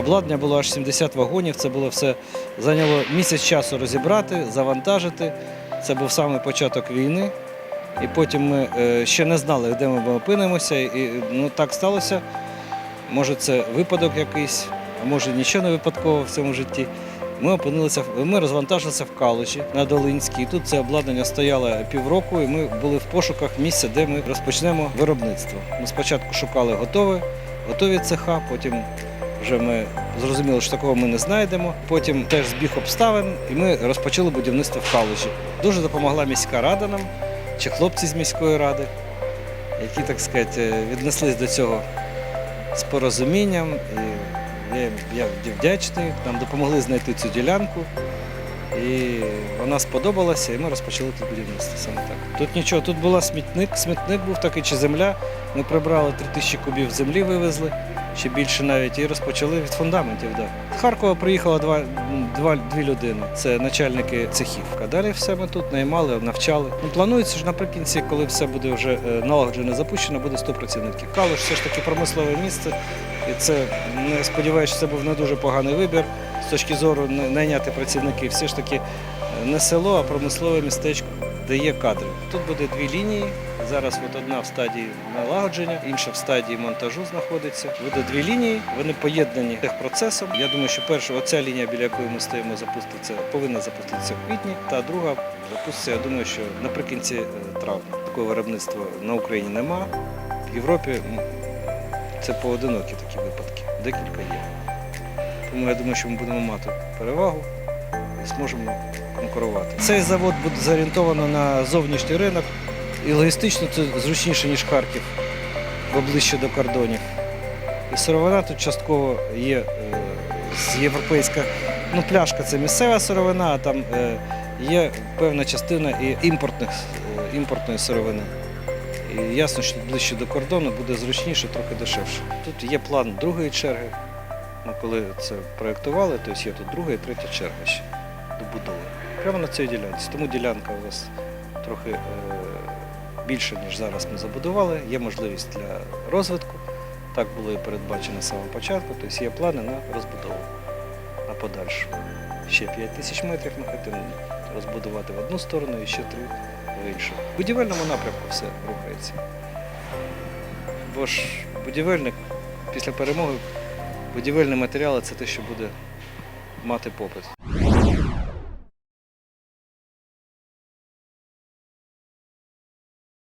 Обладнання було аж 70 вагонів. Це було все зайняло місяць часу розібрати, завантажити. Це був саме початок війни. І потім ми е, ще не знали, де ми опинимося. І ну, так сталося. Може, це випадок якийсь, а може нічого не випадково в цьому житті. Ми опинилися, ми розвантажилися в Калуші на Долинській. Тут це обладнання стояло півроку, і ми були в пошуках місця, де ми розпочнемо виробництво. Ми спочатку шукали готове, готові цеха, потім вже ми зрозуміли, що такого ми не знайдемо. Потім теж збіг обставин, і ми розпочали будівництво в Калуші. Дуже допомогла міська рада нам, чи хлопці з міської ради, які, так сказати, віднеслись до цього з порозумінням. І я, я вдячний, нам допомогли знайти цю ділянку. І вона сподобалася, і ми розпочали тут будівництво саме так. Тут нічого, тут була смітник, смітник був такий чи земля. Ми прибрали 3000 кубів землі, вивезли, ще більше навіть, і розпочали від фундаментів. Да. З Харкова приїхало два, два, дві людини. Це начальники цехів. Далі все ми тут наймали, навчали. Ну, планується, що наприкінці, коли все буде вже е, налагоджено, запущено, буде 100 працівників. Калуш все ж таки промислове місце. І це не сподіваюся, це був не дуже поганий вибір з точки зору на- найняти працівників. Все ж таки е, не село, а промислове містечко, де є кадри. Тут буде дві лінії. Зараз от одна в стадії налагодження, інша в стадії монтажу знаходиться. Буде дві лінії, вони поєднані техпроцесом. Я думаю, що перша оця лінія, біля якої ми стоїмо, запуститься, повинна запуститися в квітні, та друга запуститься, я думаю, що наприкінці е, травня. Такого виробництва на Україні нема. В Європі це поодинокі такі випадки, декілька є. Тому я думаю, що ми будемо мати перевагу і зможемо конкурувати. Цей завод буде зорієнтовано на зовнішній ринок і логістично це зручніше, ніж Харків, бо ближче до кордонів. І сировина тут частково є е, з європейська. Ну, пляшка це місцева сировина, а там е, є певна частина і імпортних, е, імпортної сировини. І ясно, що ближче до кордону буде зручніше, трохи дешевше. Тут є план другої черги. Ми коли це проєктували, то є тут друга і третя черга ще добудови. Прямо на цій ділянці. Тому ділянка у нас трохи більше, ніж зараз ми забудували. Є можливість для розвитку. Так було і передбачено з самого початку. Тобто є плани на розбудову на подальшу. Ще 5 тисяч метрів ми хочемо розбудувати в одну сторону і ще три в іншу. В будівельному напрямку все рухається. Бо ж будівельник після перемоги, будівельні матеріали це те, що буде мати попит.